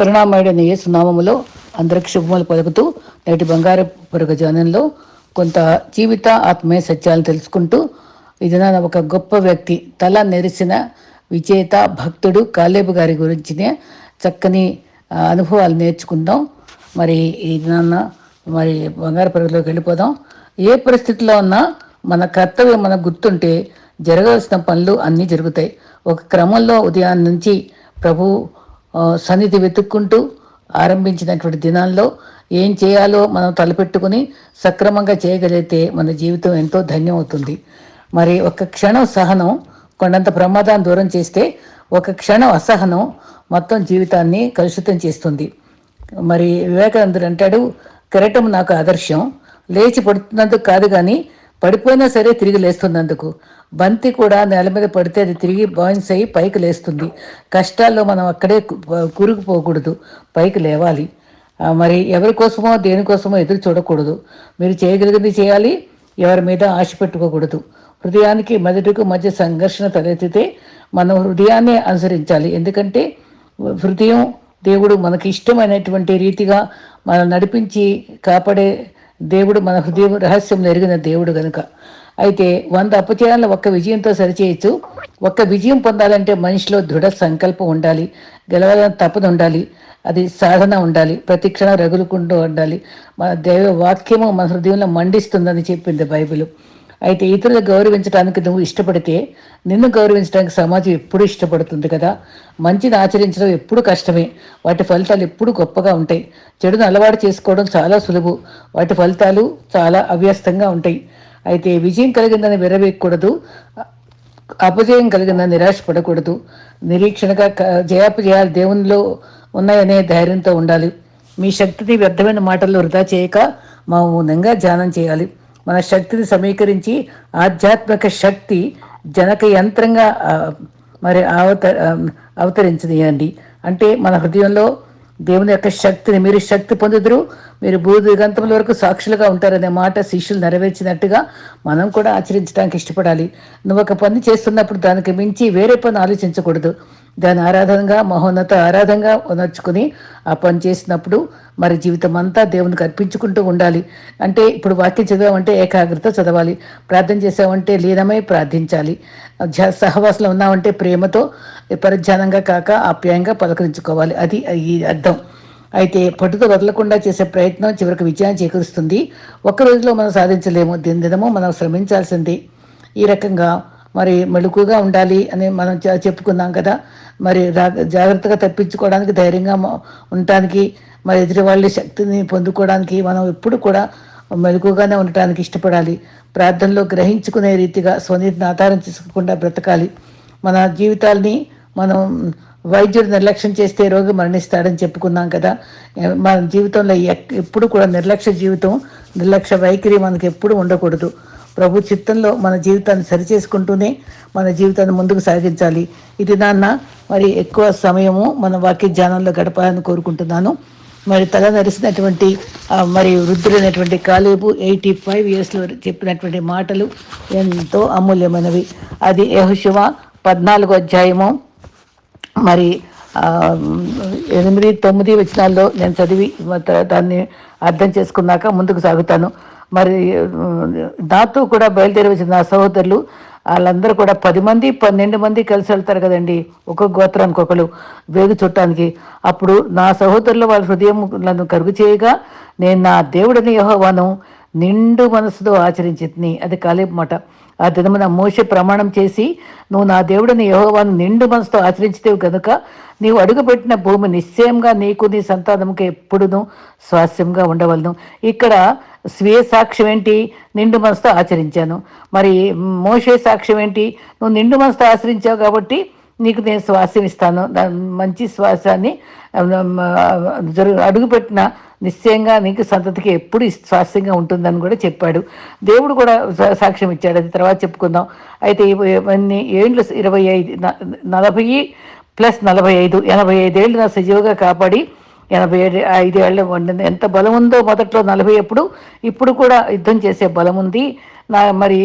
కరుణామయుడైన యేసు నామములో అందరికి శుభములు పలుకుతూ నేటి బంగారు పొరుగు జనంలో కొంత జీవిత ఆత్మీయ సత్యాలను తెలుసుకుంటూ ఇది ఒక గొప్ప వ్యక్తి తల నెరిసిన విజేత భక్తుడు కాలేబు గారి గురించినే చక్కని అనుభవాలు నేర్చుకుందాం. మరి ఈ నాన్న మరి బంగారు పొరుగులోకి వెళ్ళిపోదాం. ఏ పరిస్థితిలో ఉన్నా మన కర్తవ్యం మనకు గుర్తుంటే జరగవలసిన పనులు అన్నీ జరుగుతాయి. ఒక క్రమంలో ఉదయాన్నించి నుంచి ప్రభు సన్నిధి వెతుక్కుంటూ ఆరంభించినటువంటి దినాల్లో ఏం చేయాలో మనం తలపెట్టుకుని సక్రమంగా చేయగలిగితే మన జీవితం ఎంతో ధన్యమవుతుంది. మరి ఒక క్షణం సహనం కొండంత ప్రమాదాన్ని దూరం చేస్తే ఒక క్షణం అసహనం మొత్తం జీవితాన్ని కలుషితం చేస్తుంది. మరి వివేకానందుడు అంటాడు కిరటం నాకు ఆదర్శం లేచి పడుతున్నందుకు కాదు కానీ పడిపోయినా సరే తిరిగి లేస్తున్నందుకు. బంతి కూడా నేల మీద పడితే అది తిరిగి బాయిన్స్ అయ్యి పైకి లేస్తుంది. కష్టాల్లో మనం అక్కడే కూరుకుపోకూడదు. పైకి లేవాలి. మరి ఎవరి కోసమో దేనికోసమో ఎదురు చూడకూడదు. మీరు చేయగలిగింది చేయాలి. ఎవరి మీద ఆశ పెట్టుకోకూడదు. హృదయానికి మెదడుకు మధ్య సంఘర్షణ తలెత్తితే మనం హృదయాన్ని అనుసరించాలి. ఎందుకంటే హృదయం దేవుడు మనకి ఇష్టమైనటువంటి రీతిగా మనం నడిపించి కాపాడే దేవుడు మన హృదయం రహస్యం ఎరిగిన దేవుడు గనుక. అయితే వంద అపచయాలను ఒక్క విజయంతో సరిచేయచ్చు. ఒక్క విజయం పొందాలంటే మనిషిలో దృఢ సంకల్పం ఉండాలి. గెలవాలని తపన ఉండాలి. అది సాధన ఉండాలి. ప్రతి క్షణం రగులుకుంటూ ఉండాలి. మన దైవ వాక్యము మన హృదయంలో మండిస్తుందని చెప్పింది బైబిల్. అయితే ఇతరులు గౌరవించడానికి నువ్వు ఇష్టపడితే నిన్ను గౌరవించడానికి సమాజం ఎప్పుడు ఇష్టపడుతుంది కదా? మంచిని ఆచరించడం ఎప్పుడు కష్టమే. వాటి ఫలితాలు ఎప్పుడు గొప్పగా ఉంటాయి. చెడును అలవాటు చేసుకోవడం చాలా సులువు. వాటి ఫలితాలు చాలా అవ్యస్తంగా ఉంటాయి. అయితే విజయం కలిగిందని విరవేయకూడదు. అపజయం కలిగిన నిరాశ పడకూడదు నిరీక్షణగా క- జయాపజయాలు దేవునిలో ఉన్నాయనే ధైర్యంతో ఉండాలి. మీ శక్తిని వ్యర్థమైన మాటల్లో వృధా చేయక మౌనంగా ధ్యానం చేయాలి. మన శక్తిని సమీకరించి ఆధ్యాత్మిక శక్తి జనక యంత్రంగా మరి అవత ఆ, అవతరించనియండి అంటే మన హృదయంలో దేవుని యొక్క శక్తిని మీరు శక్తి పొందుదురు మీరు భూదిగంతముల వరకు సాక్షులుగా ఉంటారనే మాట శిష్యులు నెరవేర్చినట్టుగా మనం కూడా ఆచరించడానికి ఇష్టపడాలి. నువ్వు ఒక పని చేస్తున్నప్పుడు దానికి మించి వేరే పని ఆలోచించకూడదు. దాని ఆరాధనగా మహోన్నత ఆరాధనగా ఉనర్చుకుని ఆ పని చేసినప్పుడు మరి జీవితం అంతా దేవునికి అర్పించుకుంటూ ఉండాలి. అంటే ఇప్పుడు వాక్యం చదివామంటే ఏకాగ్రత చదవాలి. ప్రార్థన చేసామంటే లీనమై ప్రార్థించాలి. జ- సహవాసంలో ఉన్నామంటే ప్రేమతో పరిజ్ఞానంగా కాక ఆప్యాయంగా పలకరించుకోవాలి. అది ఈ అర్థం. అయితే పట్టుతో వదలకుండా చేసే ప్రయత్నం చివరికి విజయాన్ని చేకూరుస్తుంది. ఒక్క రోజులో మనం సాధించలేము. దినదినము మనం శ్రమించాల్సింది. ఈ రకంగా మరి మెళుకుగా ఉండాలి అని మనం చెప్పుకున్నాం కదా. మరి రా- జాగ్రత్తగా తప్పించుకోవడానికి ధైర్యంగా ఉండటానికి మరి ఎదుటి వాళ్ళ శక్తిని పొందుకోవడానికి మనం ఎప్పుడు కూడా మెలకుగానే ఉండటానికి ఇష్టపడాలి. ప్రార్థనలో గ్రహించుకునే రీతిగా స్వనీతిని ఆధారం చేసుకోకుండా బ్రతకాలి. మన జీవితాల్ని మనం వైద్యుడు నిర్లక్ష్యం చేస్తే రోగి మరణిస్తాడని చెప్పుకున్నాం కదా. మన జీవితంలో ఎక్- ఎప్పుడు కూడా నిర్లక్ష్య జీవితం నిర్లక్ష్య వైఖరి మనకి ఎప్పుడు ఉండకూడదు. ప్రభు చిత్తంలో మన జీవితాన్ని సరిచేసుకుంటూనే మన జీవితాన్ని ముందుకు సాగించాలి. ఇది నాన్న మరి ఎక్కువ సమయము మన వాక్య ధ్యానంలో గడపాలని కోరుకుంటున్నాను. మరి తల నరిసినటువంటి మరి వృద్ధులైనటువంటి కాలేబు ఎయిటీ ఫైవ్ ఇయర్స్లో చెప్పినటువంటి మాటలు ఎంతో అమూల్యమైనవి. అది యహుశివ పద్నాలుగో అధ్యాయము మరి ఎనిమిది తొమ్మిది వచనాల్లో నేను చదివి దాన్ని అర్థం చేసుకున్నాక ముందుకు సాగుతాను. మరి ఉమ్, నాతో కూడా బయలుదేరి వచ్చిన నా సహోదరులు వాళ్ళందరూ కూడా పది మంది పన్నెండు మంది కలిసి వెళ్తారు కదండి. ఒక్కొక్క గోత్రానికి ఒకరు వేగు చుట్టానికి. అప్పుడు నా సహోదరులు వాళ్ళ హృదయం నన్ను కరుగు చేయగా నేను నా దేవుడిని యహోవాను నిండు మనసుతో ఆచరించింది అది కాలేపు మాట. ఆ దినమున మోషే ప్రమాణం చేసి నువ్వు నా దేవుడిని యహోవాను నిండు మనసుతో ఆచరించితేవు కనుక నీవు అడుగుపెట్టిన భూమి నిశ్చయంగా నీకు నీ సంతానముకి ఎప్పుడును స్వాస్యంగా ఉండవలను. ఇక్కడ స్వీయ సాక్ష్యం ఏంటి? నిండు మనసుతో ఆచరించాను. మరి మోషే సాక్ష్యం ఏంటి? నువ్వు నిండు మనసుతో ఆచరించావు కాబట్టి నీకు నేను శ్వాసనిస్తాను ఇస్తాను. మంచి శ్వాసాన్ని జరు అడుగుపెట్టిన నిశ్చయంగా నీకు సంతతికి ఎప్పుడు స్వాస్థ్యంగా ఉంటుందని కూడా చెప్పాడు. దేవుడు కూడా సాక్ష్యం ఇచ్చాడు. అది తర్వాత చెప్పుకుందాం. అయితే ఇవన్నీ ఏండ్లు ఇరవై ఐదు నలభై ప్లస్ నలభై ఐదు ఎనభై ఐదేళ్ళు నా సజీవుగా కాపాడి ఎనభై ఏడు ఐదేళ్ళు వండింది ఎంత బలం ఉందో మొదట్లో నలభై ఎప్పుడు ఇప్పుడు కూడా యుద్ధం చేసే బలం ఉంది. నా మరి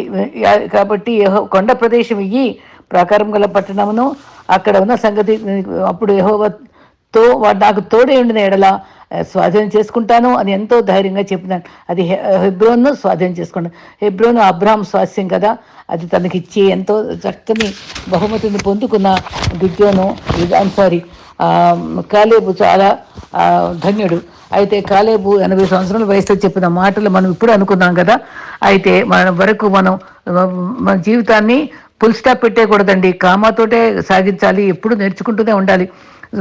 కాబట్టి కొండ ప్రదేశం ఇయ్యి ప్రాకారం గల పట్టణమును అక్కడ ఉన్న సంగతి అప్పుడు యహోవతో వాడు నాకు తోడే ఉండిన ఎడల స్వాధీనం చేసుకుంటాను అని ఎంతో ధైర్యంగా చెప్పినాను. అది హెబ్రోన్ను స్వాధీనం చేసుకుంటాను హెబ్రోను అబ్రాహం స్వాస్యం కదా? అది తనకి ఇచ్చి ఎంతో చక్కని బహుమతిని పొందుకున్న గిడ్యోను ఐమ్ సారీ కాలేబు చాలా ధన్యుడు. అయితే కాలేబు ఎనభై సంవత్సరాల వయసులో చెప్పిన మాటలు మనం ఇప్పుడు అనుకున్నాం కదా? అయితే మన వరకు మనం మన జీవితాన్ని ఫుల్ స్టాప్ పెట్టేయకూడదండి. కామాతోటే సాగించాలి ఎప్పుడు నేర్చుకుంటూనే ఉండాలి.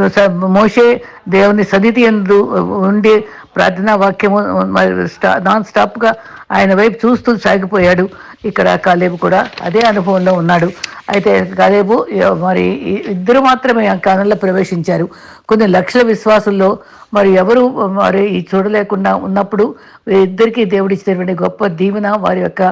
స- మోషే దేవుని సన్నిధి ఎందు ఉండి ప్రార్థనా వాక్యము మరి స్టా- నాన్ స్టాప్గా ఆయన వైపు చూస్తూ సాగిపోయాడు. ఇక్కడ కాలేబు కూడా అదే అనుభవంలో ఉన్నాడు. అయితే కాలేబు మరి ఇద్దరు మాత్రమే ఆ కాలంలో ప్రవేశించారు. కొన్ని లక్షల విశ్వాసుల్లో మరి ఎవరు మరి ఈ చూడలేకుండా ఉన్నప్పుడు ఇద్దరికీ దేవుడిచ్చినటువంటి గొప్ప దీవెన వారి యొక్క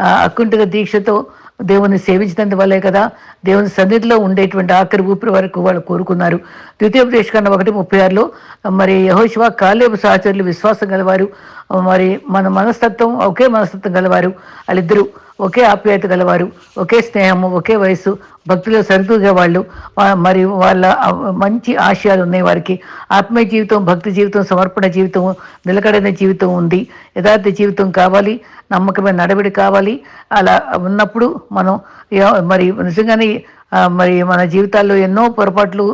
ఆ, అకుంఠిత దీక్షతో దేవుని సేవించినందు వల్లే కదా దేవుని సన్నిధిలో ఉండేటువంటి ఆఖరి ఊపిరి వరకు వాళ్ళు కోరుకున్నారు. ద్వితీయోపదేశకాండ ఒకటి ముప్పై ఆరులో మరి యహోశివ కాలేబు సహచరులు విశ్వాసం గలవారు మరి మన మనస్తత్వం ఒకే మనస్తత్వం గలవారు వాళ్ళిద్దరూ ఒకే ఆప్యాయత గలవారు ఒకే స్నేహము ఒకే వయసు భక్తులు సరితూగే వాళ్ళు మరి వాళ్ళ మంచి ఆశయాలు ఉన్నాయి వారికి. ఆత్మీయ జీవితం భక్తి జీవితం సమర్పణ జీవితం నిలకడైన జీవితం ఉంది. యథార్థ జీవితం కావాలి నమ్మకమైన నడవడి కావాలి. అలా ఉన్నప్పుడు మనం మరి నిజంగానే మరి మన జీవితాల్లో ఎన్నో పొరపాట్లు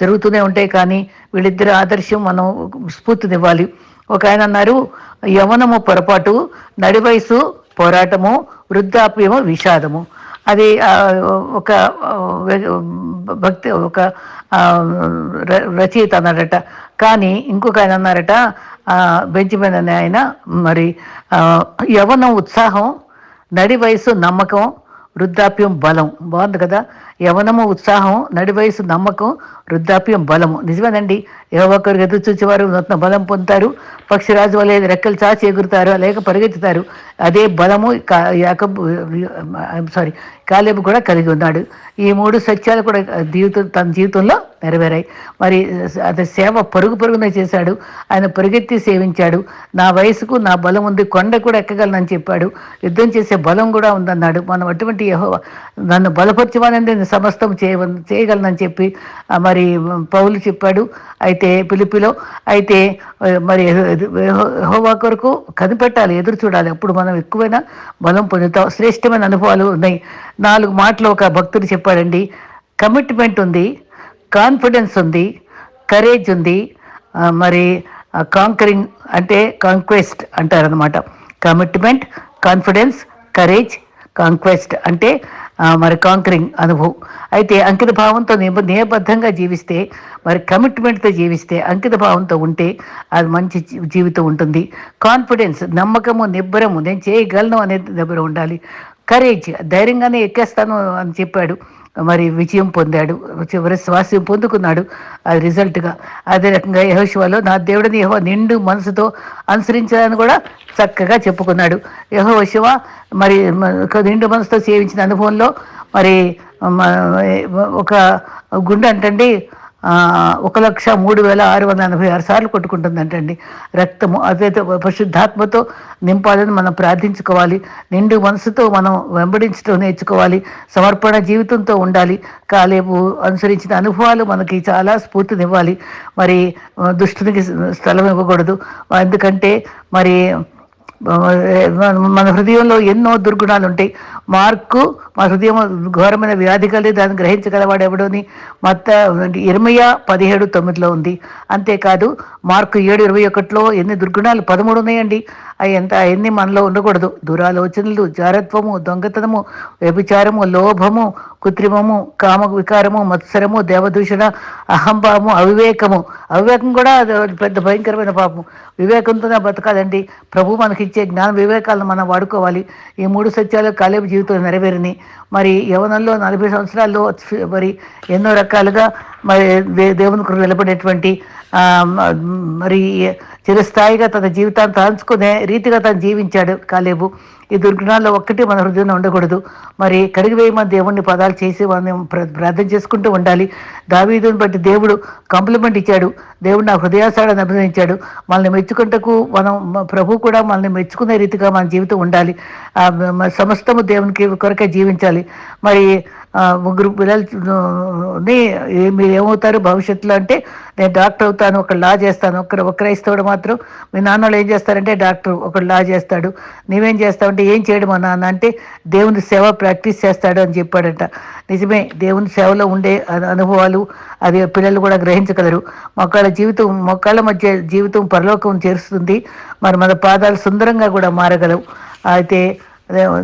జరుగుతూనే ఉంటాయి కానీ వీళ్ళిద్దరి ఆదర్శం మనం స్ఫూర్తినివ్వాలి. ఒక ఆయన అన్నారు యవనము పొరపాటు నడి వయసు పోరాటము వృద్ధాప్యము విషాదము. అది ఒక భక్తి ఒక ర- రచయిత అన్నారట. కానీ ఇంకొక ఆయన అన్నారట ఆ, అనే ఆయన మరి యవనం ఉత్సాహం నడి వయసు నమ్మకం వృద్ధాప్యం బలం. బాగుంది కదా? యవనము ఉత్సాహం నడి వయసు నమ్మకం వృద్ధాప్యం బలము. నిజమేనండి. ఏ ఒక్కరు ఎదురు చూచేవారు నూతన బలం పొందుతారు. పక్షిరాజు వలె రెక్కలు చాచి ఎగురుతారు లేక పరిగెత్తుతారు. అదే బలము యాకబు సారీ కాలేబు కూడా కలిగి ఉన్నాడు. ఈ మూడు సత్యాలు కూడా జీవితం తన జీవితంలో నెరవేరాయి. మరి అతని సేవ పరుగు పరుగున చేశాడు. ఆయన పరిగెత్తి సేవించాడు. నా వయసుకు నా బలం ఉంది కొండ కూడా ఎక్కగలనని చెప్పాడు. యుద్ధం చేసే బలం కూడా ఉందన్నాడు. మనం అటువంటి యెహోవా నన్ను బలపరచమని సమస్తం చేయ చేయగలనని చెప్పి మరి పౌలు చెప్పాడు. అయితే పిలిపిలో అయితే మరి హోవా కొరకు కనిపెట్టాలి ఎదురు చూడాలి. అప్పుడు మనం ఎక్కువైన బలం పొందుతాం. శ్రేష్టమైన అనుభవాలు ఉన్నాయి. నాలుగు మాటలు ఒక భక్తుడు చెప్పాడండి. కమిట్మెంట్ ఉంది కాన్ఫిడెన్స్ ఉంది కరేజ్ ఉంది మరి కాంకరింగ్ అంటే కాంక్వెస్ట్ అంటారనమాట కమిట్మెంట్ కాన్ఫిడెన్స్ కరేజ్ కాంక్వెస్ట్ అంటే మరి కాంకరింగ్ అనుభవం. అయితే అంకిత భావంతో నిబ నియబద్ధంగా జీవిస్తే మరి కమిట్మెంట్తో జీవిస్తే అంకిత భావంతో ఉంటే అది మంచి జీవితం ఉంటుంది. కాన్ఫిడెన్స్ నమ్మకము నిబ్బరము నేను చేయగలను అనేది దగ్గర ఉండాలి. కరేజ్ ధైర్యంగానే ఎక్కేస్తాను అని చెప్పాడు. మరి విజయం పొందాడు చివరి స్వాస్యం పొందుకున్నాడు అది రిజల్ట్గా అదే రకంగా యహోశివాలో నా దేవుడిని యహో నిండు మనసుతో అనుసరించాలని కూడా చక్కగా చెప్పుకున్నాడు. యహో శివ మరి మ- నిండు మనసుతో సేవించిన అనుభవంలో మరి ఒక గుండె అంటండి ఒక లక్ష మూడు వేల ఆరు వందల ఎనభై ఆరు సార్లు కొట్టుకుంటుందంటండి. రక్తము అదే పరిశుద్ధాత్మతో నింపాలని మనం ప్రార్థించుకోవాలి. నిండు మనసుతో మనం వెంబడించడం నేర్చుకోవాలి. సమర్పణ జీవితంతో ఉండాలి. కాలేపు అనుసరించిన అనుభవాలు మనకి చాలా స్ఫూర్తినివ్వాలి. మరి దుష్టునికి స్థలం ఇవ్వకూడదు. ఎందుకంటే మరి మన- హృదయంలో ఎన్నో దుర్గుణాలు ఉంటాయి మార్కు మా హృదయం ఘోరమైన వ్యాధి కలిగి దాన్ని గ్రహించగలవాడు ఎవడని? మత్త ఇరవై పదిహేడు తొమ్మిదిలో ఉంది. అంతేకాదు మార్కు ఏడు ఇరవై ఒకటిలో ఎన్ని దుర్గుణాలు? పదమూడు ఉన్నాయండి. అవి ఎంత అవన్నీ మనలో ఉండకూడదు. దురాలోచనలు జారత్వము దొంగతనము వ్యభిచారము లోభము కృత్రిమము కామ వికారము మత్సరము దేవదూషణ అహంభావము అవివేకము. అవివేకం కూడా పెద్ద భయంకరమైన పాపం వివేకంతోనే బతకాలండి ప్రభు మనకిచ్చే జ్ఞాన వివేకాలను మనం వాడుకోవాలి. ఈ మూడు సత్యాలు కాలేబు జీవితంలో నెరవేరినాయి. మరి యవనంలో నలభై సంవత్సరాల్లో మరి ఎన్నో రకాలుగా మరి దేవుని నిలబడేటువంటి మరి చిరస్థాయిగా తన జీవితాన్ని తాంచుకునే రీతిగా తను జీవించాడు కాలేబు. ఈ దుర్గుణాల్లో ఒక్కటి మన హృదయంలో ఉండకూడదు. మరి కడిగివేయమని దేవుణ్ణి పదాలు చేసి మనం ప్ర- ప్రార్థన చేసుకుంటూ ఉండాలి. దావీదుని బట్టి దేవుడు కాంప్లిమెంట్ ఇచ్చాడు. దేవుడు నా హృదయాసాడని అభినందించాడు. మనల్ని మెచ్చుకుంటకు మనం ప్రభు కూడా మనల్ని మెచ్చుకునే రీతిగా మన జీవితం ఉండాలి. సమస్తము దేవునికి కొరకే జీవించాలి. మరి ముగ్గురు పిల్లల్ని మీరు ఏమవుతారు భవిష్యత్తులో అంటే నేను డాక్టర్ అవుతాను ఒక లా చేస్తాను ఒకరు ఒక క్రైస్తవుడు మాత్రం మీ నాన్న వాళ్ళు ఏం చేస్తారంటే డాక్టర్ ఒకడు లా చేస్తాడు నీవేం చేస్తావంటే ఏం చేయడు మా నాన్న? అంటే దేవుని సేవ ప్రాక్టీస్ చేస్తాడు అని చెప్పాడంట. నిజమే దేవుని సేవలో ఉండే అనుభవాలు అది పిల్లలు కూడా గ్రహించగలరు. మొక్కల జీవితం మొక్కల మధ్య జీవితం పరలోకం చేరుస్తుంది. మరి మన పాదాలు సుందరంగా కూడా మారగలవు. అయితే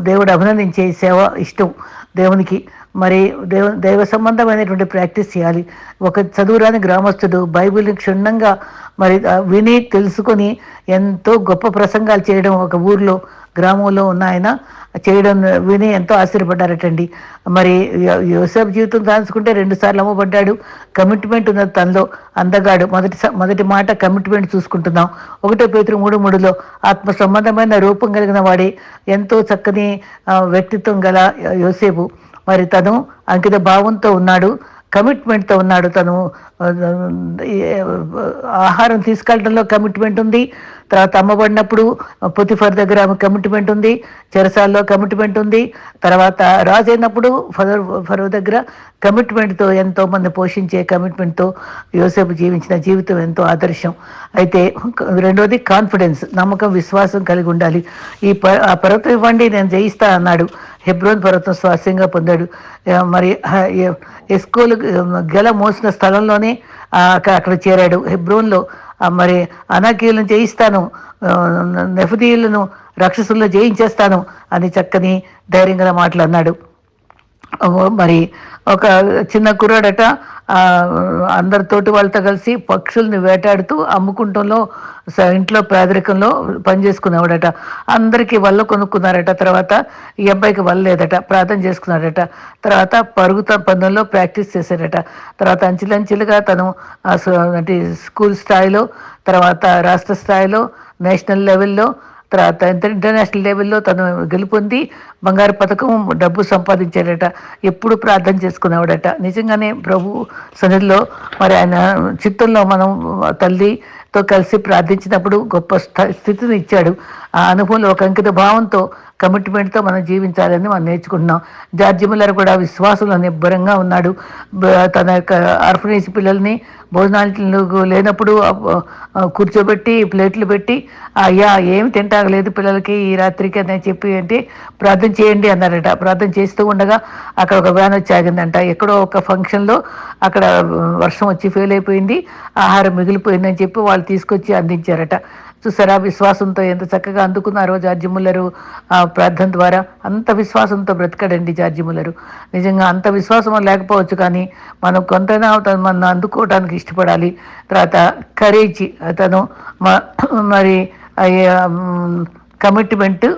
దేవుడు అభినందించే సేవ ఇష్టం దేవునికి. మరి దేవ దైవ సంబంధమైనటువంటి ప్రాక్టీస్ చేయాలి. ఒక చదువురాని గ్రామస్తుడు బైబిల్ని క్షుణ్ణంగా మరి విని తెలుసుకొని ఎంతో గొప్ప ప్రసంగాలు చేయడం ఒక ఊర్లో గ్రామంలో ఉన్న ఆయన చేయడం విని ఎంతో ఆశ్చర్యపడ్డారటండి. మరి యో- యోసేపు జీవితం దాచుకుంటే రెండు సార్లు అమ్మబడ్డాడు. కమిట్మెంట్ ఉన్నది తనలో అందగాడు. మొదటి స- మొదటి మాట కమిట్మెంట్ చూసుకుంటున్నాం. ఒకటో పేతురు మూడు మూడులో ఆత్మ సంబంధమైన రూపం కలిగిన వాడే ఎంతో చక్కని వ్యక్తిత్వం గల యోసేపు. మరి తను అంకిత భావంతో ఉన్నాడు కమిట్మెంట్తో ఉన్నాడు తను. ఆహారం తీసుకెళ్ళడంలో కమిట్మెంట్ ఉంది. తర్వాత అమ్మబడినప్పుడు పొతిఫర్ దగ్గర ఆమె కమిట్మెంట్ ఉంది చెరసాల్లో కమిట్మెంట్ ఉంది. తర్వాత రాజు అయినప్పుడు ఫరో ఫరో దగ్గర కమిట్మెంట్తో ఎంతో మంది పోషించే కమిట్మెంట్తో యోసేపు జీవించిన జీవితం ఎంతో ఆదర్శం. అయితే రెండోది కాన్ఫిడెన్స్ నమ్మకం విశ్వాసం కలిగి ఉండాలి. ఈ ప ఆ పర్వతం ఇవ్వండి నేను జయిస్తా అన్నాడు. హెబ్రోన్ పర్వతం స్వాస్యంగా పొందాడు. మరి ఎస్కోలు గెల మోసిన స్థలంలోనే అక్కడ చేరాడు. హెబ్రోన్లో మరి అనాకీయులను జయిస్తాను. నెఫదీయులను రాక్షసుల్లో జయించేస్తాను అని చక్కని ధైర్యంగా మాటలు అన్నాడు. మరి ఒక చిన్న కుర్రాడట అందరితోటి వాళ్ళతో కలిసి పక్షుల్ని వేటాడుతూ అమ్ముకుంటంలో ఇంట్లో పేదరికంలో పనిచేసుకునేవాడట. అందరికీ వల్ల కొనుక్కున్నారట. తర్వాత ఈ అబ్బాయికి వల్ల లేదట. ప్రార్థన చేసుకున్నాడట తర్వాత పరుగుత పందంలో ప్రాక్టీస్ చేశాడట తర్వాత అంచెలంచెలుగా తను అంటే స్కూల్ స్థాయిలో తర్వాత రాష్ట్ర స్థాయిలో నేషనల్ లెవెల్లో తర్వాత ఇంటర్నేషనల్ లెవెల్లో తను గెలుపొంది బంగారు పథకం డబ్బు సంపాదించాడట ఎప్పుడు ప్రార్థన చేసుకునేవాడట. నిజంగానే ప్రభు సన్నిధిలో మరి ఆయన చిత్తంలో మనం తల్లి తో కలిసి ప్రార్థించినప్పుడు గొప్ప స్థ- స్థితిని ఇచ్చాడు. ఆ అనుభవంలో ఒక అంకిత భావంతో కమిట్మెంట్తో మనం జీవించాలని మనం నేర్చుకుంటున్నాం. జార్జి మిల్లర్ కూడా విశ్వాసంలో నిబ్బరంగా ఉన్నాడు. తన యొక్క ఆర్ఫనేజ్ పిల్లల్ని భోజనాలు లేనప్పుడు కూర్చోబెట్టి ప్లేట్లు పెట్టి అయ్యా ఏమి తింటాగలేదు పిల్లలకి ఈ రాత్రికి అని చెప్పి అంటే ప్రార్థన చేయండి అన్నారట. ప్రార్థన చేస్తూ ఉండగా అక్కడ ఒక వ్యాన్ వచ్చి ఆగిందంట. ఎక్కడో ఒక ఫంక్షన్లో అక్కడ వర్షం వచ్చి ఫెయిల్ అయిపోయింది. ఆహారం మిగిలిపోయిందని చెప్పి వాళ్ళు తీసుకొచ్చి అందించారట. చూసారా విశ్వాసంతో ఎంత చక్కగా అందుకున్నారో జార్జి ముల్లరు ఆ ప్రార్థన ద్వారా. అంత విశ్వాసంతో బ్రతకడండి జార్జి ముల్లరు. నిజంగా అంత విశ్వాసం లేకపోవచ్చు కానీ మనం కొంతైనా మన మనం అందుకోవడానికి ఇష్టపడాలి. తర్వాత కరేజ్ అతను మరి కమిట్మెంట్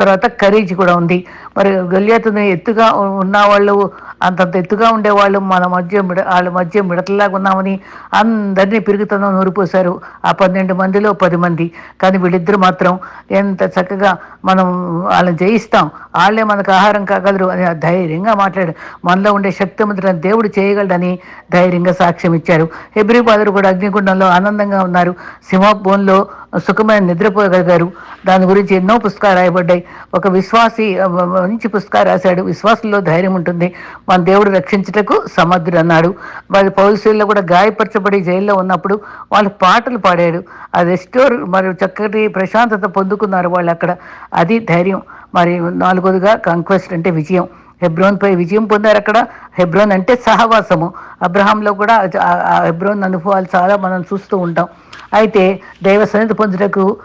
తర్వాత కరేజ్ కూడా ఉంది. మరి గల్యాతుని ఎత్తుగా ఉన్న వాళ్ళు అంతంత ఎత్తుగా ఉండేవాళ్ళు మన మధ్య మిడ వాళ్ళ మధ్య మిడతలాగా ఉన్నామని అందరినీ పెరుగుతనం నూరిపోశారు. ఆ పన్నెండు మందిలో పది మంది. కానీ వీళ్ళిద్దరు మాత్రం ఎంత చక్కగా మనం వాళ్ళని జయిస్తాం. వాళ్ళే మనకు ఆహారం కాగలరు అని ధైర్యంగా మాట్లాడు మనలో ఉండే శక్తిమంతులను దేవుడు చేయగలడని ధైర్యంగా సాక్ష్యం ఇచ్చారు. హెబ్రి బాదరు కూడా అగ్నిగుండంలో ఆనందంగా ఉన్నారు. సింహభూన్లో సుఖమైన నిద్రపోగలిగారు. దాని గురించి ఎన్నో పుస్తకాలు రాయబడ్డాయి. ఒక విశ్వాసి మంచి పుస్తకాలు రాశాడు. విశ్వాసంలో ధైర్యం ఉంటుంది. మన దేవుడు రక్షించుటకు సమర్థుడు అన్నాడు. మరి పౌరుషుల్లో కూడా గాయపరచబడి జైల్లో ఉన్నప్పుడు వాళ్ళు పాటలు పాడాడు ఆ రెస్టోర్ మరి చక్కటి ప్రశాంతత పొందుకున్నారు వాళ్ళు అక్కడ. అది ధైర్యం. మరి నాలుగోదిగా కంక్వెస్ట్ అంటే విజయం. హెబ్రోన్ పై విజయం పొందారు అక్కడ. హెబ్రోన్ అంటే సహవాసము. అబ్రహాంలో కూడా ఆ- హెబ్రోన్ అనుభవాలు చాలా మనం చూస్తూ ఉంటాం. అయితే దైవ సన్నిధి పొందుటకు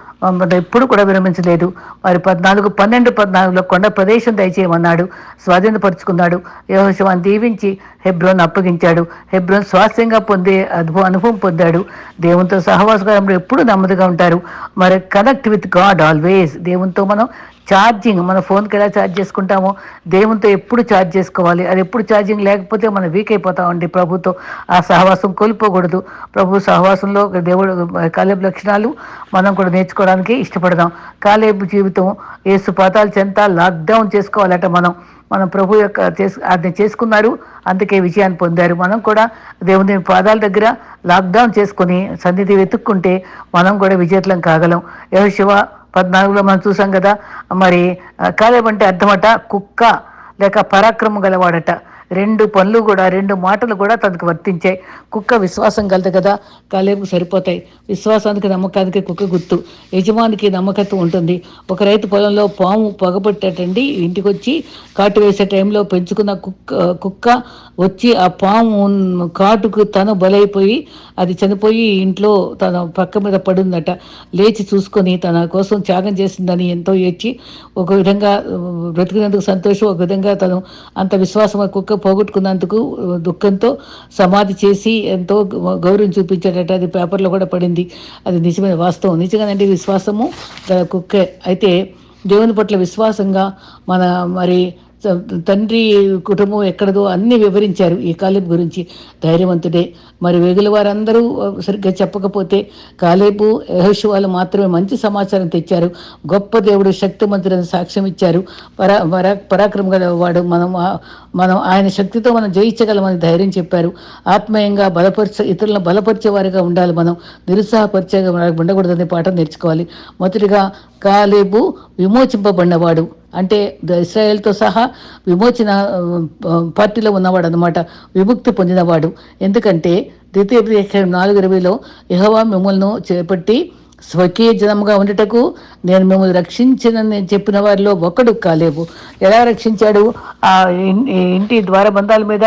ఎప్పుడు కూడా విరమించలేదు. మరి పద్నాలుగు పన్నెండు పద్నాలుగులో కొండ ప్రదేశం దయచేయమన్నాడు. స్వాధీనపరుచుకున్నాడు. యహోశవాన్ని దీవించి హెబ్రోన్ అప్పగించాడు. హెబ్రోన్ స్వాస్థ్యంగా పొందే అనుభవం అనుభవం పొందాడు. దేవునితో సహవాసకాలంలో ఎప్పుడు నెమ్మదిగా ఉంటారు. మరి కనెక్ట్ విత్ గాడ్ ఆల్వేస్ దేవునితో మనం ఛార్జింగ్ మన ఫోన్కి ఎలా ఛార్జ్ చేసుకుంటామో దేవునితో ఎప్పుడు ఛార్జ్ చేసుకోవాలి? అది ఎప్పుడు ఛార్జింగ్? లేకపోతే మనం వీక్ అయిపోతామండి ప్రభుతో. ఆ సహవాసం కోల్పోకూడదు. ప్రభు సహవాసంలో దేవుడు కాలేబు లక్షణాలు మనం కూడా నేర్చుకోవడానికి ఇష్టపడదాం. కాలేబు జీవితం ఏసు పాతాలు చెంత లాక్డౌన్ చేసుకోవాలట మనం. మనం ప్రభు యొక్క చేసు అది చేసుకున్నారు అందుకే విజయాన్ని పొందారు. మనం కూడా దేవుని పాదాల దగ్గర లాక్డౌన్ చేసుకొని సన్నిధి వెతుక్కుంటే మనం కూడా విజేతలం కాగలం. యహోశివ పద్నాలుగులో మనం చూసాం కదా మరి కాలేబంటే అర్థమట కుక్క లేక పరాక్రమం గలవాడట. రెండు పనులు కూడా రెండు మాటలు కూడా తనకు వర్తించాయి. కుక్క విశ్వాసం కలదు కదా కాలేపు సరిపోతాయి. విశ్వాసానికి నమ్మకానికి కుక్క గుర్తు. యజమానికి నమ్మకత్వం ఉంటుంది. ఒక రైతు పొలంలో పాము పొగబట్టేటండి ఇంటికి వచ్చి కాటు వేసే టైంలో పెంచుకున్న కుక్క కుక్క వచ్చి ఆ పాము కాటుకు తను బలైపోయి అది చనిపోయి ఇంట్లో తన పక్క మీద పడిందట. లేచి చూసుకొని తన కోసం త్యాగం చేసిందని ఎంతో ఏడ్చి ఒక విధంగా బ్రతికినందుకు సంతోషం ఒక విధంగా తను అంత విశ్వాసం కుక్క పోగొట్టుకున్నందుకు దుఃఖంతో సమాధి చేసి ఎంతో గౌరవం చూపించాడట అది పేపర్లో కూడా పడింది. అది నిజమైన వాస్తవం. నిజంగానండి విశ్వాసము కుక్కే. అయితే దేవుని పట్ల విశ్వాసంగా మన మరి తండ్రి కుటుంబం ఎక్కడదో అన్ని వివరించారు ఈ కాలేబ్ గురించి. ధైర్యవంతుడే. మరి వేగుల వారందరూ సరిగ్గా చెప్పకపోతే కాలేబు వాళ్ళు మాత్రమే మంచి సమాచారం తెచ్చారు. గొప్ప దేవుడు శక్తిమంతుడని సాక్ష్యం ఇచ్చారు. పరా పరా పరాక్రమ వాడు మనం మనం ఆయన శక్తితో మనం జయించగలమని ధైర్యం చెప్పారు. ఆత్మీయంగా బలపరిచే ఇతరులను బలపరిచే వారిగా ఉండాలి మనం. నిరుత్సాహపరిచేగా ఉండకూడదని పాఠం నేర్చుకోవాలి. మొదటిగా కాలేబు విమోచింపబడినవాడు. అంటే ఇస్రాయేల్తో సహా విమోచన పార్టీలో ఉన్నవాడు అనమాట విముక్తి పొందినవాడు. ఎందుకంటే ద్వితీయ నాలుగు ఇరవైలో యహవా మిమ్మల్ని చేపట్టి స్వకీయ జనముగా ఉండటకు నేను మిమ్మల్ని రక్షించినని చెప్పిన వారిలో ఒకడు కాలేవు. ఎలా రక్షించాడు? ఆ ఇంటి ద్వారబంధాల మీద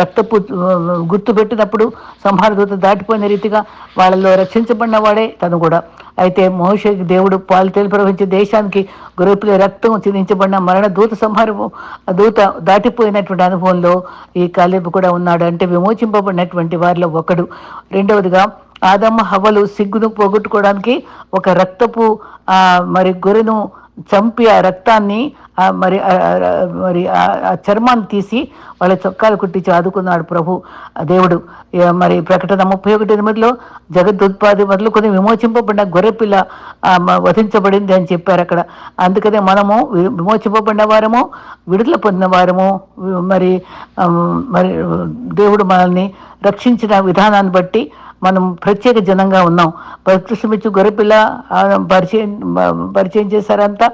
రక్తపు గుర్తుపెట్టినప్పుడు గుర్తు పెట్టినప్పుడు సంహారదూత దాటిపోయిన రీతిగా వాళ్ళలో రక్షించబడిన వాడే తను కూడా. అయితే మోషకి దేవుడు పాలు ప్రవహించే దేశానికి గొర్రెపిల్ల రక్తం చిందించబడిన మరణ దూత సంహారము దూత దాటిపోయినటువంటి అనుభవంలో ఈ కాలేబు కూడా ఉన్నాడు. అంటే విమోచింపబడినటువంటి వారిలో ఒకడు. రెండవదిగా ఆదమ్మ హవ్వలు సిగ్గును పోగొట్టుకోవడానికి ఒక రక్తపు మరి గొర్రెను చంపి ఆ రక్తాన్ని మరి మరి ఆ చర్మాన్ని తీసి వాళ్ళ చొక్కాలు కుట్టించి ఆదుకున్నాడు ప్రభు. ఆ దేవుడు మరి ప్రకటన ముప్పై ఒకటి ఎనిమిదిలో జగద్దుత్పాది మొదలుకొని విమోచింపబడిన గొర్రెపిల్ల వధించబడింది అని చెప్పారు అక్కడ. అందుకనే మనము వి- విమోచింపబడిన వారము విడుదల పొందిన వారము మరి మరి దేవుడు మనల్ని రక్షించిన విధానాన్ని బట్టి మనం ప్రత్యేక జనంగా ఉన్నాం. పరికృష్ణమిచ్చు గొర్రెపిల్ల పరిచయం పరిచయం చేశారంతా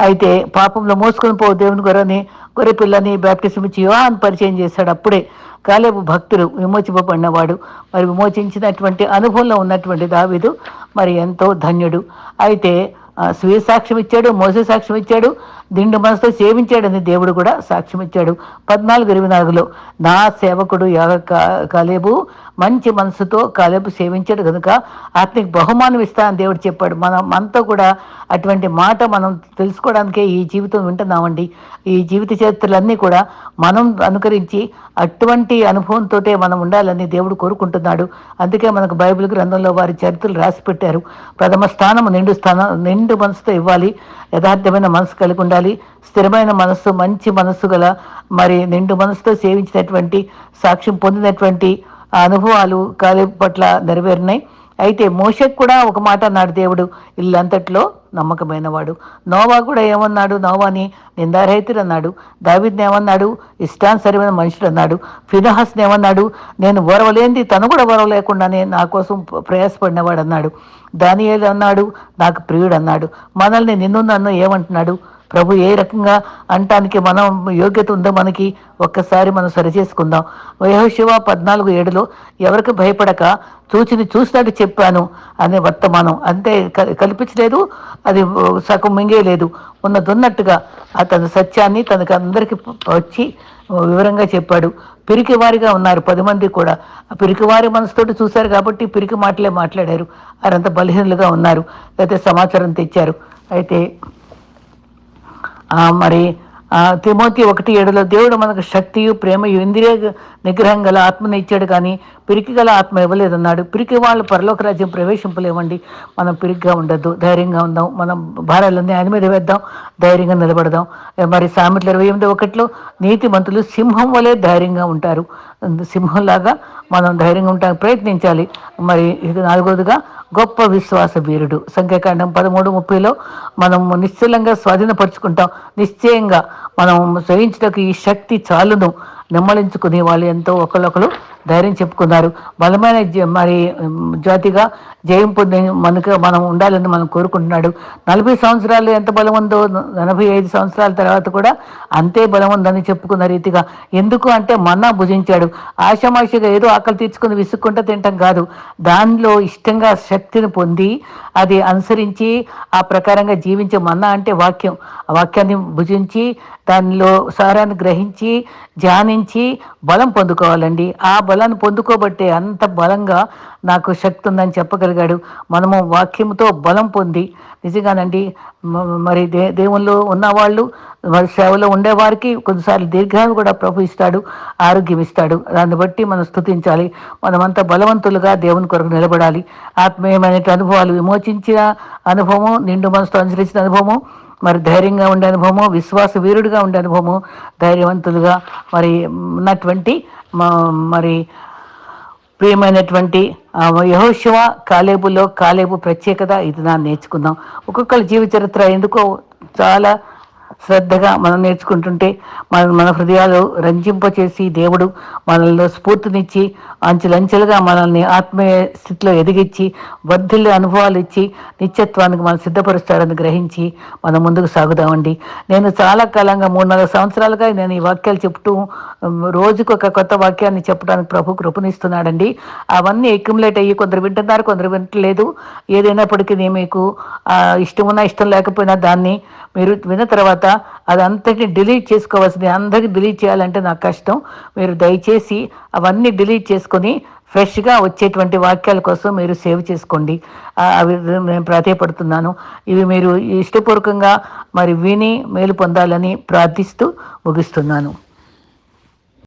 అయితే పాపంలో మోసుకొని పో దేవుని గొర్రెని గొర్రెపిల్లని బ్యాప్టిజం ఇచ్చి యోహాన్ పరిచయం చేశాడు అప్పుడే. కాలేబు భక్తుడు విమోచింపబడినవాడు. మరి విమోచించినటువంటి అనుభవంలో ఉన్నటువంటి దావిదు మరి ఎంతో ధన్యుడు. అయితే స్వీయ సాక్ష్యం ఇచ్చాడు మోస సాక్ష్యం ఇచ్చాడు దిండు మనసుతో సేవించాడని దేవుడు కూడా సాక్ష్యం ఇచ్చాడు. పద్నాలుగు ఇరవై నాలుగులో నా సేవకుడు యాగ కా- కాలేబు మంచి మనసుతో కాలేపు సేవించాడు కనుక అతనికి బహుమానం ఇస్తానని దేవుడు చెప్పాడు. మనం మనతో కూడా అటువంటి మాట మనం తెలుసుకోవడానికే ఈ జీవితం వింటున్నామండి. ఈ జీవిత చరిత్రలన్నీ కూడా మనం అనుకరించి అటువంటి అనుభవంతో మనం ఉండాలని దేవుడు కోరుకుంటున్నాడు. అందుకే మనకు బైబిల్ గ్రంథంలో వారి చరిత్రలు రాసి పెట్టారు. ప్రథమ స్థానం నిండు స్థానం నిండు మనసుతో ఇవ్వాలి. యథార్థమైన మనసు కలిగి ఉండాలి. స్థిరమైన మనస్సు మంచి మనస్సు గల మరి నిండు మనసుతో సేవించినటువంటి సాక్ష్యం పొందినటువంటి ఆ అనుభవాలు కాలి పట్ల నెరవేరినాయి. అయితే మోషకు కూడా ఒక మాట అన్నాడు దేవుడు ఇల్లంతట్లో నమ్మకమైనవాడు. నోవా కూడా ఏమన్నాడు? నోవాని నిందారహితుడు అన్నాడు దావిద్ని ఏమన్నాడు? ఇష్టానుసరమైన మనుషుడు అన్నాడు ఫినహస్ని ఏమన్నాడు? నేను ఓరవలేంది తను కూడా ఓరవలేకుండానే నా కోసం ప్రయాసపడినవాడు అన్నాడు దానియేలు అన్నాడు నాకు ప్రియుడు అన్నాడు మనల్ని నిన్ను నన్ను ఏమంటున్నాడు? ప్రభు ఏ రకంగా అంటానికి మనం యోగ్యత ఉందో మనకి ఒక్కసారి మనం సరిచేసుకుందాం వయోశివ పద్నాలుగు ఏడులో ఎవరికి భయపడక చూచిని చూసినట్టు చెప్పాను అనే వర్తమానం. అంతే క- కల్పించలేదు అది సగం మింగేయలేదు ఉన్నదున్నట్టుగా అతని సత్యాన్ని తనకు అందరికి వచ్చి వివరంగా చెప్పాడు. పిరికివారిగా ఉన్నారు పది మంది కూడా. ఆ పిరికివారి మనసుతోటి చూశారు కాబట్టి పిరికి మాటలే మాట్లాడారు. వారంత బలహీనులుగా ఉన్నారు. అయితే సమాచారం తెచ్చారు. అయితే మరి తిమోతి ఒకటి ఏడులో దేవుడు మనకు శక్తియు ప్రేమయు ఇంద్రియ నిగ్రహం గల ఆత్మని ఇచ్చాడు కానీ పిరికి గల ఆత్మ ఇవ్వలేదన్నాడు. పిరికి వాళ్ళు పరలోక రాజ్యం ప్రవేశింపలేమండి. మనం పిరికిగా ఉండద్దు ధైర్యంగా ఉందాం మనం భారాలన్నీ ఆయన మీద వేద్దాం ధైర్యంగా నిలబడదాం. మరి సామెతలు ఇరవై ఎనిమిది ఒకటిలో నీతిమంతులు సింహం వలె ధైర్యంగా ఉంటారు. సింహంలాగా మనం ధైర్యంగా ఉంటానికి ప్రయత్నించాలి. మరి ఇది నాలుగోదిగా గొప్ప విశ్వాస వీరుడు. సంఖ్యాకాండం పదమూడు ముప్పైలో మనం నిశ్చలంగా స్వాధీనపరుచుకుంటాం. నిశ్చయంగా మనం జయించడానికి ఈ శక్తి చాలును. నెమ్మలించుకుని వాళ్ళు ఎంతో ఒకళ్ళొకరు ధైర్యం చెప్పుకున్నారు. బలమైన జ- మరి జ్యోతిగా జాతిగా జయం పొంది మనకు మనం ఉండాలని మనం కోరుకుంటున్నాడు. నలభై సంవత్సరాలు ఎంత బలం ఉందో నలభై ఐదు సంవత్సరాల తర్వాత కూడా అంతే బలం ఉందని చెప్పుకున్న రీతిగా ఎందుకు అంటే మన్నా భుజించాడు. ఆషామాషిగా ఏదో ఆకలి తీర్చుకుని విసుక్కుంటూ తింటాం కాదు. దానిలో ఇష్టంగా శక్తిని పొంది అది అనుసరించి ఆ ప్రకారంగా జీవించే మన్నా అంటే వాక్యం. ఆ వాక్యాన్ని భుజించి దానిలో సారాన్ని గ్రహించి ధ్యానించి బలం పొందుకోవాలండి. ఆ బలాన్ని పొందుకోబట్టే అంత బలంగా నాకు శక్తి ఉందని చెప్పగలిగాడు. మనము వాక్యంతో బలం పొంది నిజంగానండి మరి దే దేవుల్లో ఉన్నవాళ్ళు వారి సేవలో ఉండేవారికి కొన్నిసార్లు దీర్ఘాలు కూడా ప్రభు ఇస్తాడు ఆరోగ్యం ఇస్తాడు. దాన్ని బట్టి మనం స్తుతించాలి మనమంతా బలవంతులుగా దేవుని కొరకు నిలబడాలి. ఆత్మీయమైన అనుభవాలు విమోచించిన అనుభవము నిండు మనసుతో అనుసరించిన అనుభవము మరి ధైర్యంగా ఉండే అనుభవము విశ్వాస వీరుడిగా ఉండే అనుభవము ధైర్యవంతులుగా మరి ఉన్నటువంటి మరి ప్రియమైనటువంటి యహోశివ కాలేబులో కాలేబు ప్రత్యేకత ఇది నా నేర్చుకుందాం. ఒక్కొక్కరి జీవిత చరిత్ర ఎందుకో చాలా శ్రద్ధగా మనం నేర్చుకుంటుంటే మన మన హృదయాలు రంజింపచేసి దేవుడు మనల్లో స్ఫూర్తినిచ్చి అంచెలంచెలుగా మనల్ని ఆత్మీయ స్థితిలో ఎదిగించి వర్ధిల్లే అనుభవాలు ఇచ్చి నిత్యత్వానికి మనం సిద్ధపరుస్తాడని గ్రహించి మనం ముందుకు సాగుదామండి. నేను చాలా కాలంగా మూడు నాలుగు సంవత్సరాలుగా నేను ఈ వాక్యాలు చెప్తూ రోజుకు ఒక కొత్త వాక్యాన్ని చెప్పడానికి ప్రభు కృపణిస్తున్నాడండి అవన్నీ ఎక్యుములేట్ అయ్యి కొందరు వింటున్నారు కొందరు వింటలేదు ఏదైనప్పటికీ నేను మీకు ఇష్టమున్నా ఇష్టం ఇష్టం లేకపోయినా దాన్ని మీరు విన్న తర్వాత తర్వాత అదంతటిని డిలీట్ చేసుకోవాల్సింది అందరికీ డిలీట్ చేయాలంటే నాకు కష్టం. మీరు దయచేసి అవన్నీ డిలీట్ చేసుకొని ఫ్రెష్గా వచ్చేటువంటి వాక్యాల కోసం మీరు సేవ్ చేసుకోండి. అవి నేను ప్రాధాయపడుతున్నాను. ఇవి మీరు ఇష్టపూర్వకంగా మరి విని మేలు పొందాలని ప్రార్థిస్తూ ముగిస్తున్నాను.